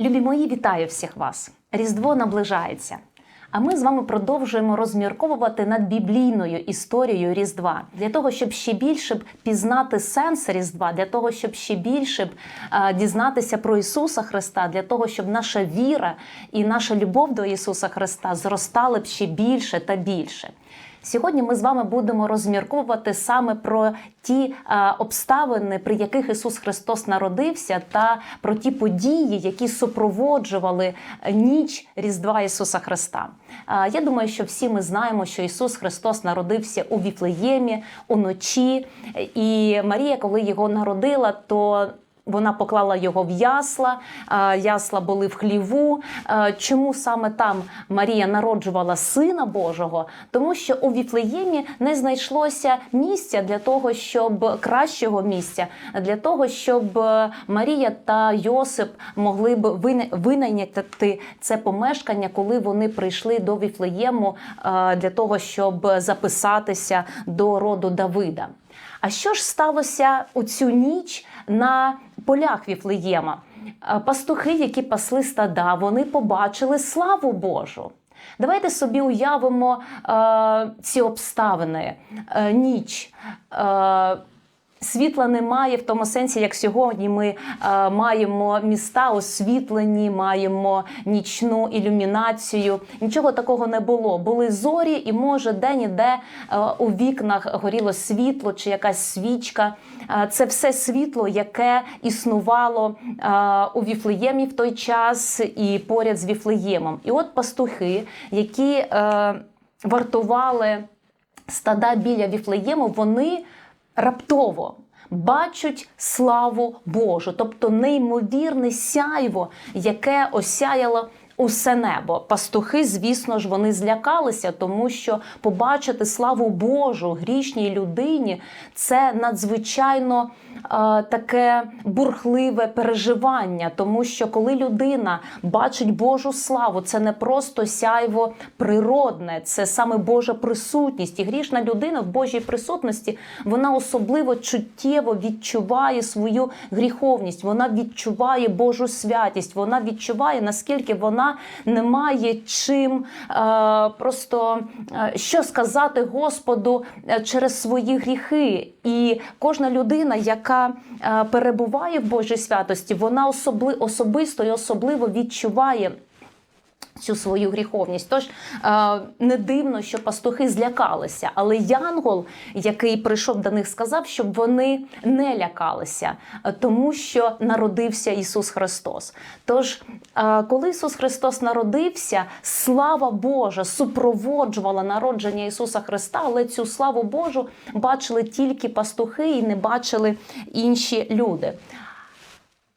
Любі мої, вітаю всіх вас! Різдво наближається. А ми з вами продовжуємо розмірковувати над біблійною історією Різдва для того, щоб ще більше б пізнати сенс Різдва, для того, щоб ще більше б е, дізнатися про Ісуса Христа, для того, щоб наша віра і наша любов до Ісуса Христа зростали б ще більше та більше. Сьогодні ми з вами будемо розмірковувати саме про ті е, обставини, при яких Ісус Христос народився, та про ті події, які супроводжували ніч Різдва Ісуса Христа. Е, я думаю, що всі ми знаємо, що Ісус Христос народився у Віфлеємі уночі, і Марія, коли його народила, то вона поклала його в ясла, е, ясла були в хліву. Е, Чому саме там Марія народжувала Сина Божого? Тому що у Віфлеємі не знайшлося місця для того, щоб кращого місця, для того, щоб Марія та Йосип могли б винайняти це помешкання, коли вони прийшли до Віфлеєму е, для того, щоб записатися до роду Давида. А що ж сталося у цю ніч на полях Віфлеєма? Е, Пастухи, які пасли стада, вони побачили славу Божу. Давайте собі уявимо е, ці обставини. Е, ніч. Е, Світла немає в тому сенсі, як сьогодні ми е, маємо міста освітлені, маємо нічну ілюмінацію. Нічого такого не було. Були зорі, і може де-ніде е, у вікнах горіло світло чи якась свічка. Е, це все світло, яке існувало е, у Віфлеємі в той час і поряд з Віфлеємом. І от пастухи, які е, вартували стада біля Віфлеєму, вони раптово бачать славу Божу, тобто неймовірне сяйво, яке осяяло. Усе небо. Пастухи, звісно ж, вони злякалися, тому що побачити славу Божу грішній людині це надзвичайно е, таке бурхливе переживання, тому що коли людина бачить Божу славу, це не просто сяйво природне, це саме Божа присутність. І грішна людина в Божій присутності вона особливо чуттєво відчуває свою гріховність, вона відчуває Божу святість, вона відчуває, наскільки вона не має чим е, просто е, що сказати Господу е, через свої гріхи. І кожна людина, яка перебуває в Божій святості, вона особли, особисто і особливо відчуває. Цю свою гріховність. Тож е, не дивно, що пастухи злякалися. Але Янгол, який прийшов до них, сказав, щоб вони не лякалися, е, тому що народився Ісус Христос. Тож, е, коли Ісус Христос народився, слава Божа супроводжувала народження Ісуса Христа, але цю славу Божу бачили тільки пастухи і не бачили інші люди.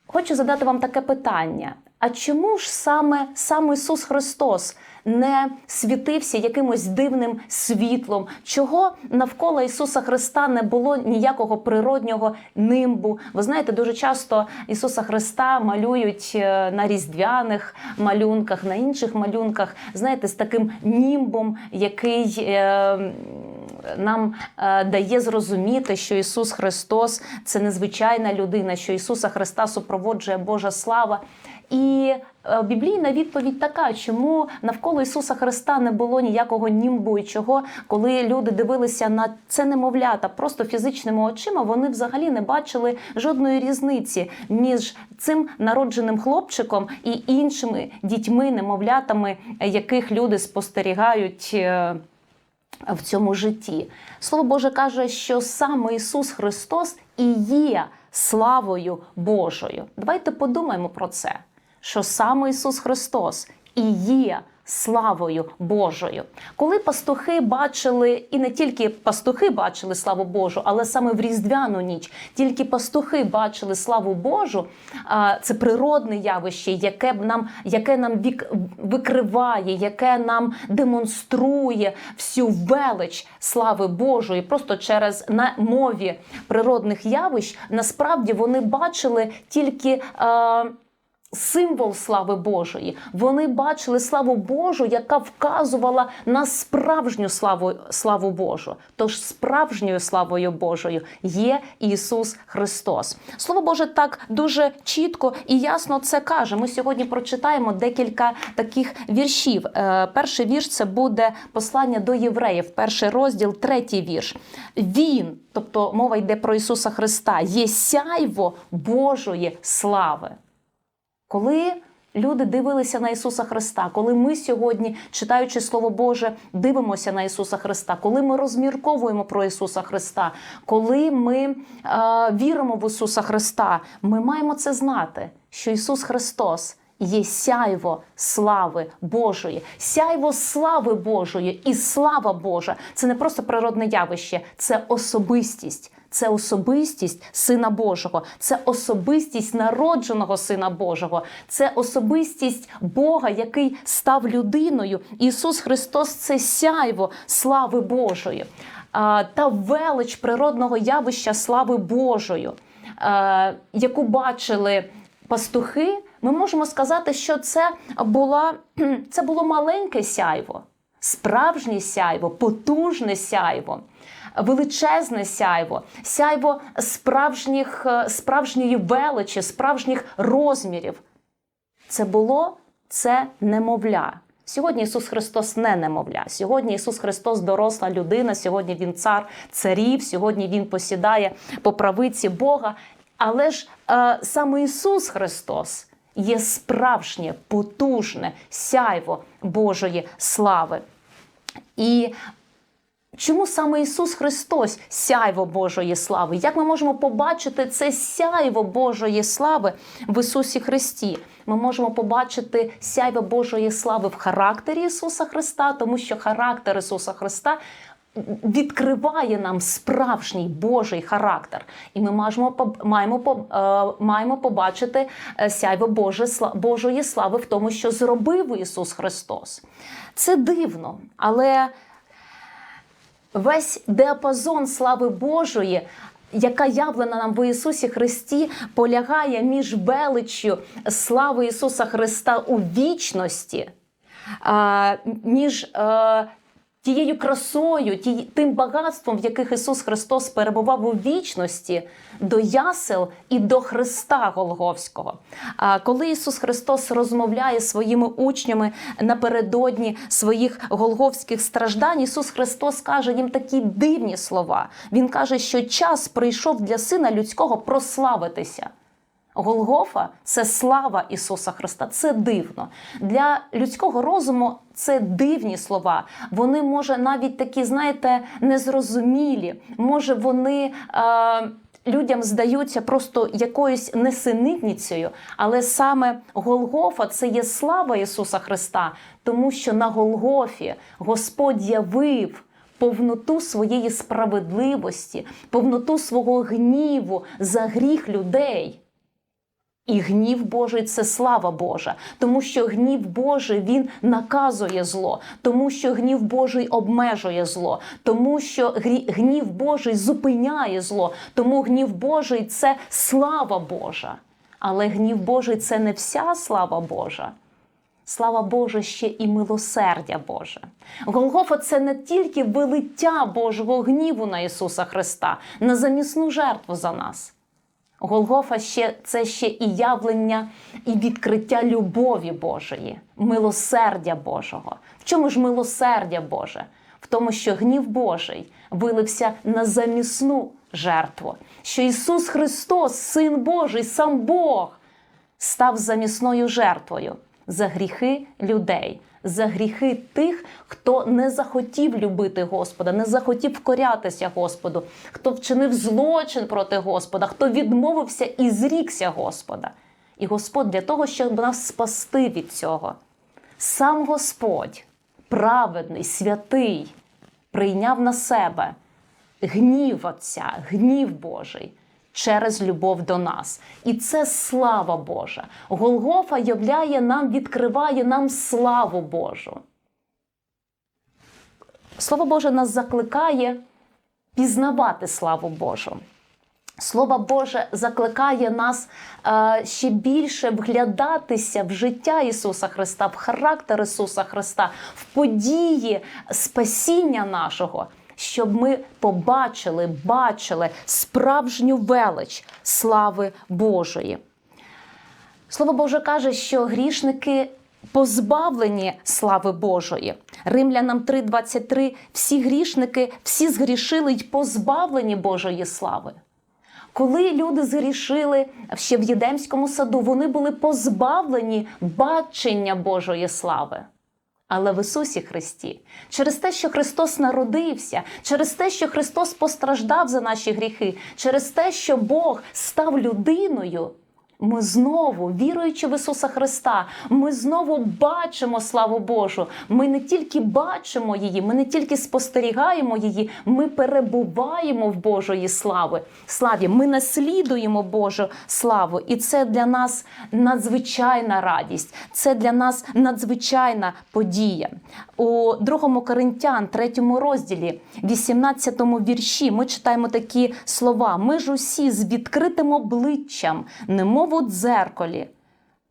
Хочу задати вам таке питання: а чому ж саме сам Ісус Христос не світився якимось дивним світлом? Чого навколо Ісуса Христа не було ніякого природнього нимбу? Ви знаєте, дуже часто Ісуса Христа малюють е, на різдвяних малюнках, на інших малюнках, знаєте, з таким німбом, який. Е, нам е, дає зрозуміти, що Ісус Христос це незвичайна людина, що Ісуса Христа супроводжує Божа слава. І е, біблійна відповідь така, чому навколо Ісуса Христа не було ніякого німбу, коли люди дивилися на це немовлята просто фізичними очима, вони взагалі не бачили жодної різниці між цим народженим хлопчиком і іншими дітьми, немовлятами, яких люди спостерігають. е, в цьому житті. Слово Боже каже, що саме Ісус Христос і є славою Божою. Давайте подумаємо про це, що саме Ісус Христос і є славою Божою. Коли пастухи бачили, і не тільки пастухи бачили славу Божу, але саме в Різдвяну ніч, тільки пастухи бачили славу Божу, це природне явище, яке нам, яке нам вік, викриває, яке нам демонструє всю велич слави Божої, просто через на мові природних явищ, насправді вони бачили тільки. А, символ слави Божої. Вони бачили славу Божу, яка вказувала на справжню славу, славу Божу. Тож справжньою славою Божою є Ісус Христос. Слово Боже так дуже чітко і ясно це каже. Ми сьогодні прочитаємо декілька таких віршів. Е, Перший вірш це буде послання до євреїв, перший розділ, третій вірш. Він, тобто мова йде про Ісуса Христа, є сяйво Божої слави. Коли люди дивилися на Ісуса Христа, коли ми сьогодні, читаючи Слово Боже, дивимося на Ісуса Христа, коли ми розмірковуємо про Ісуса Христа, коли ми е, віримо в Ісуса Христа, ми маємо це знати, що Ісус Христос. Є сяйво слави Божої, сяйво слави Божої і слава Божа. Це не просто природне явище, це особистість. Це особистість Сина Божого, це особистість народженого Сина Божого, це особистість Бога, який став людиною. Ісус Христос це сяйво слави Божої та велич природного явища слави Божою, а, яку бачили пастухи. Ми можемо сказати, що це була це було маленьке сяйво, справжнє сяйво, потужне сяйво величезне сяйво, сяйво справжніх, е, справжньої величі, справжніх розмірів. Це було це немовля. Сьогодні Ісус Христос не немовля. Сьогодні Ісус Христос доросла людина, сьогодні Він цар царів, сьогодні Він посідає по правиці Бога. Але ж е, саме Ісус Христос є справжнє, потужне сяйво Божої слави. І Чому саме Ісус Христос сяйво Божої слави? Як ми можемо побачити це сяйво Божої слави в Ісусі Христі? Ми можемо побачити сяйво Божої слави в характері Ісуса Христа, тому що характер Ісуса Христа. Відкриває нам справжній Божий характер, і ми маємо маємо, е, маємо побачити е, сяйво Божої слави в тому, що зробив Ісус Христос. Це дивно, але весь диапазон слави Божої. Яка явлена нам в Ісусі Христі, полягає між величчю слави Ісуса Христа у вічності, між е, тією красою, тим багатством, в яких Ісус Христос перебував у вічності, до ясел і до Христа Голговського. А коли Ісус Христос розмовляє своїми учнями напередодні своїх голговських страждань, Ісус Христос каже їм такі дивні слова. Він каже, що час прийшов для Сина Людського прославитися. Голгофа це слава Ісуса Христа. Це дивно. Для людського розуму це дивні слова. Вони, може, навіть такі, знаєте, незрозумілі. Може, вони. Е Людям здаються просто якоюсь несенітницею, але саме Голгофа це є слава Ісуса Христа, тому що на Голгофі Господь явив повноту своєї справедливості, повноту свого гніву за гріх людей. І гнів Божий це слава Божа, тому що гнів Божий він наказує зло, тому що гнів Божий обмежує зло, тому що гнів Божий зупиняє зло, тому гнів Божий це слава Божа. Але гнів Божий це не вся слава Божа. Слава Божа, ще і милосердя Боже. Голгофа це не тільки вилиття Божого гніву на Ісуса Христа, на замісну жертву за нас. Голгофа ще це ще і явлення, і відкриття любові Божої, милосердя Божого. В чому ж милосердя Боже? В тому, що гнів Божий вилився на замісну жертву, що Ісус Христос, Син Божий, сам Бог, став замісною жертвою за гріхи людей за гріхи тих, хто не захотів любити Господа, не захотів вкорятися Господу, хто вчинив злочин проти Господа, хто відмовився і зрікся Господа. І Господь для того, щоб нас спасти від цього. Сам Господь, праведний, святий, прийняв на себе гнів Отця, гнів Божий через любов до нас. І це слава Божа. Голгофа являє нам, відкриває нам славу Божу. Слово Боже нас закликає пізнавати славу Божу. Слово Боже закликає нас е, ще більше вглядатися в життя Ісуса Христа, в характер Ісуса Христа, в події спасіння нашого, щоб ми побачили, бачили справжню велич слави Божої. Слово Боже каже, що грішники позбавлені слави Божої. Римлянам 3:23 всі грішники, всі згрішили й позбавлені Божої слави. Коли люди згрішили ще в Єдемському саду, вони були позбавлені бачення Божої слави. Але в Ісусі Христі, через те, що Христос народився, через те, що Христос постраждав за наші гріхи, через те, що Бог став людиною, ми знову, віруючи в Ісуса Христа, ми знову бачимо славу Божу. Ми не тільки бачимо її, ми не тільки спостерігаємо її, ми перебуваємо в Божої слави. Славі. Ми наслідуємо Божу славу. І це для нас надзвичайна радість, це для нас надзвичайна подія. У 2 Коринтян, 3 розділі, 18 вірші, ми читаємо такі слова: ми ж усі з відкритим обличчям, немов у дзеркалі,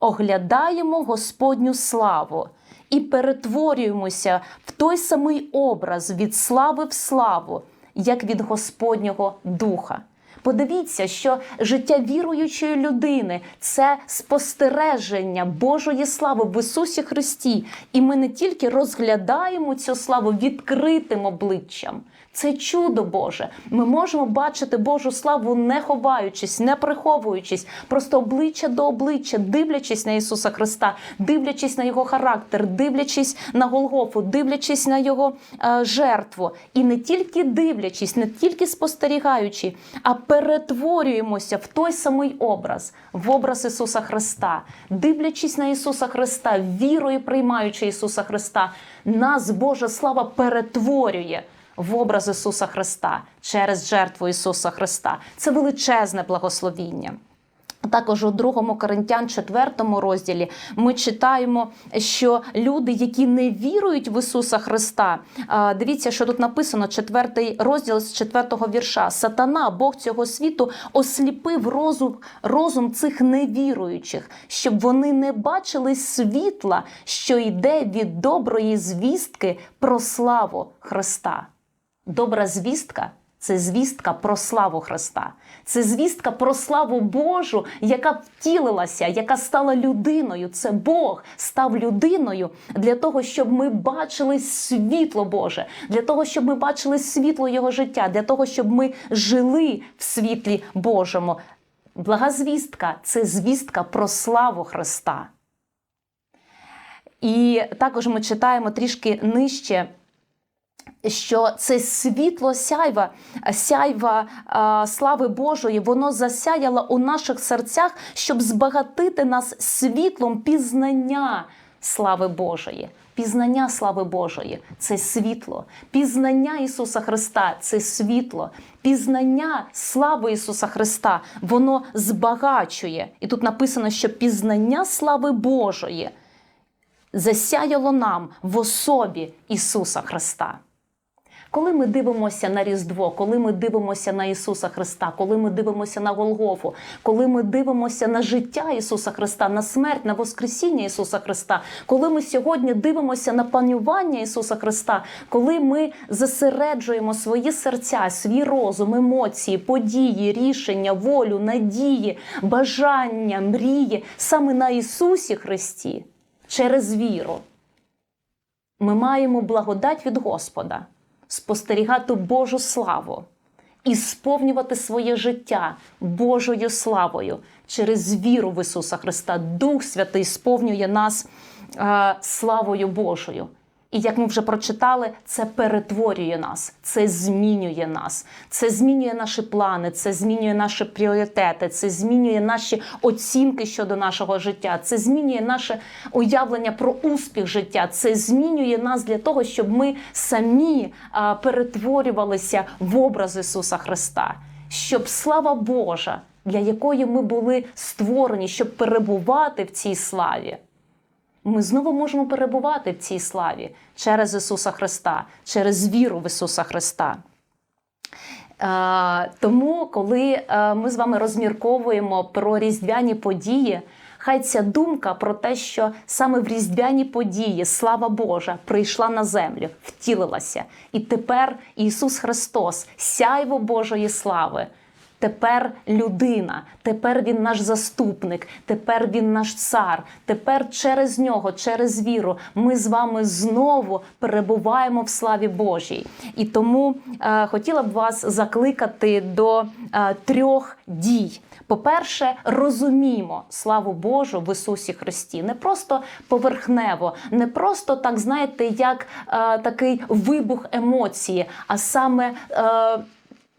оглядаємо Господню славу і перетворюємося в той самий образ від слави в славу, як від Господнього Духа. Подивіться, що життя віруючої людини це спостереження Божої слави в Ісусі Христі. І ми не тільки розглядаємо цю славу відкритим обличчям. Це чудо Боже. Ми можемо бачити Божу славу, не ховаючись, не приховуючись, просто обличчя до обличчя, дивлячись на Ісуса Христа, дивлячись на Його характер, дивлячись на Голгофу, дивлячись на Його е, жертву. І не тільки дивлячись, не тільки спостерігаючи, а перетворюємося в той самий образ, в образ Ісуса Христа, дивлячись на Ісуса Христа, вірою приймаючи Ісуса Христа, нас Божа слава перетворює в образ Ісуса Христа через жертву Ісуса Христа. Це величезне благословіння. Також у 2 Коринтян 4 розділі ми читаємо, що люди, які не вірують в Ісуса Христа, дивіться, що тут написано, 4 розділ з 4 вірша. Сатана, Бог цього світу, осліпив розум, розум цих невіруючих, щоб вони не бачили світла, що йде від доброї звістки про славу Христа. Добра звістка це звістка про славу Христа, це звістка про славу Божу, яка втілилася, яка стала людиною. Це Бог став людиною для того, щоб ми бачили світло Боже, для того, щоб ми бачили світло Його життя, для того, щоб ми жили в світлі Божому. Блага звістка це звістка про славу Христа. І також ми читаємо трішки нижче що це світло сяйва, сяйва а, слави Божої, воно засяяло у наших серцях, щоб збагатити нас світлом пізнання слави Божої. Пізнання слави Божої це світло, пізнання Ісуса Христа це світло, пізнання слави Ісуса Христа, воно збагачує. І тут написано, що пізнання слави Божої засяяло нам в особі Ісуса Христа. Коли ми дивимося на Різдво, коли ми дивимося на Ісуса Христа, коли ми дивимося на Голгофу, коли ми дивимося на життя Ісуса Христа, на смерть, на Воскресіння Ісуса Христа, коли ми сьогодні дивимося на панювання Ісуса Христа, коли ми зосереджуємо свої серця, свій розум, емоції, події, рішення, волю, надії, бажання, мрії саме на Ісусі Христі через віру, ми маємо благодать від Господа спостерігати Божу славу і сповнювати своє життя Божою славою через віру в Ісуса Христа. Дух Святий сповнює нас е, славою Божою. І як ми вже прочитали, це перетворює нас, це змінює нас, це змінює наші плани, це змінює наші пріоритети, це змінює наші оцінки щодо нашого життя, це змінює наше уявлення про успіх життя, це змінює нас для того, щоб ми самі перетворювалися в образ Ісуса Христа, щоб слава Божа, для якої ми були створені, щоб перебувати в цій славі ми знову можемо перебувати в цій славі через Ісуса Христа, через віру в Ісуса Христа. Е, тому, коли е, ми з вами розмірковуємо про різдвяні події, хай ця думка про те, що саме в різдвяні події слава Божа прийшла на землю, втілилася, і тепер Ісус Христос, сяйво Божої слави. Тепер людина, тепер він наш заступник, тепер він наш цар. Тепер через нього, через віру, ми з вами знову перебуваємо в славі Божій. І тому е, хотіла б вас закликати до е, трьох дій. По-перше, розуміємо славу Божу в Ісусі Христі, не просто поверхнево, не просто так, знаєте, як е, такий вибух емоції, а саме. Е,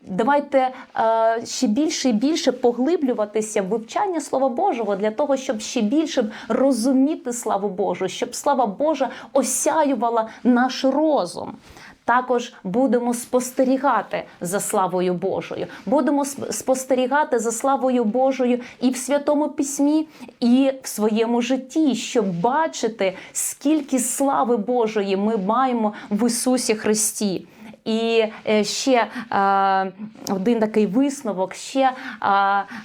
Давайте е, ще більше і більше поглиблюватися в вивчання Слова Божого для того, щоб ще більше розуміти славу Божу, щоб слава Божа осяювала наш розум. Також будемо спостерігати за славою Божою. Будемо спостерігати за славою Божою і в Святому Письмі, і в своєму житті, щоб бачити, скільки слави Божої ми маємо в Ісусі Христі. І е, ще е, один такий висновок, ще е,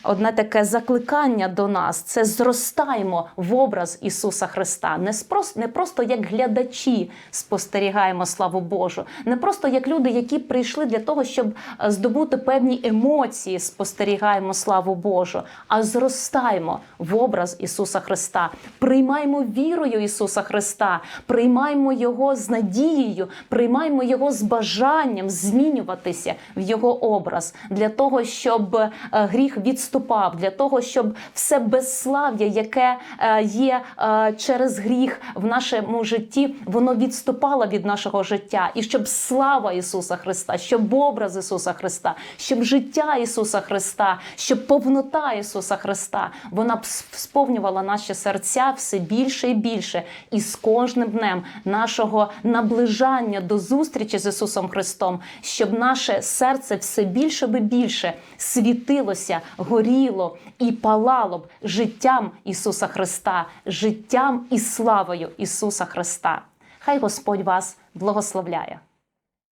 одне таке закликання до нас: це зростаємо в образ Ісуса Христа. Не спрос- не просто як глядачі спостерігаємо славу Божу, не просто як люди, які прийшли для того, щоб здобути певні емоції, спостерігаємо славу Божу, а зростаємо в образ Ісуса Христа, приймаємо вірою Ісуса Христа, приймаємо Його з надією, приймаємо Його з бажанням змінюватися в Його образ для того, щоб е, гріх відступав, для того, щоб все безслав'я, яке е, є е, через гріх в нашому житті, воно відступало від нашого життя, і щоб слава Ісуса Христа, щоб образ Ісуса Христа, щоб життя Ісуса Христа, щоб повнота Ісуса Христа, вона сповнювала наші серця все більше і більше. І з кожним днем нашого наближання до зустрічі з Ісусом Христом, щоб наше серце все більше би більше світилося, горіло і палало б життям Ісуса Христа, життям і славою Ісуса Христа. Хай Господь вас благословляє.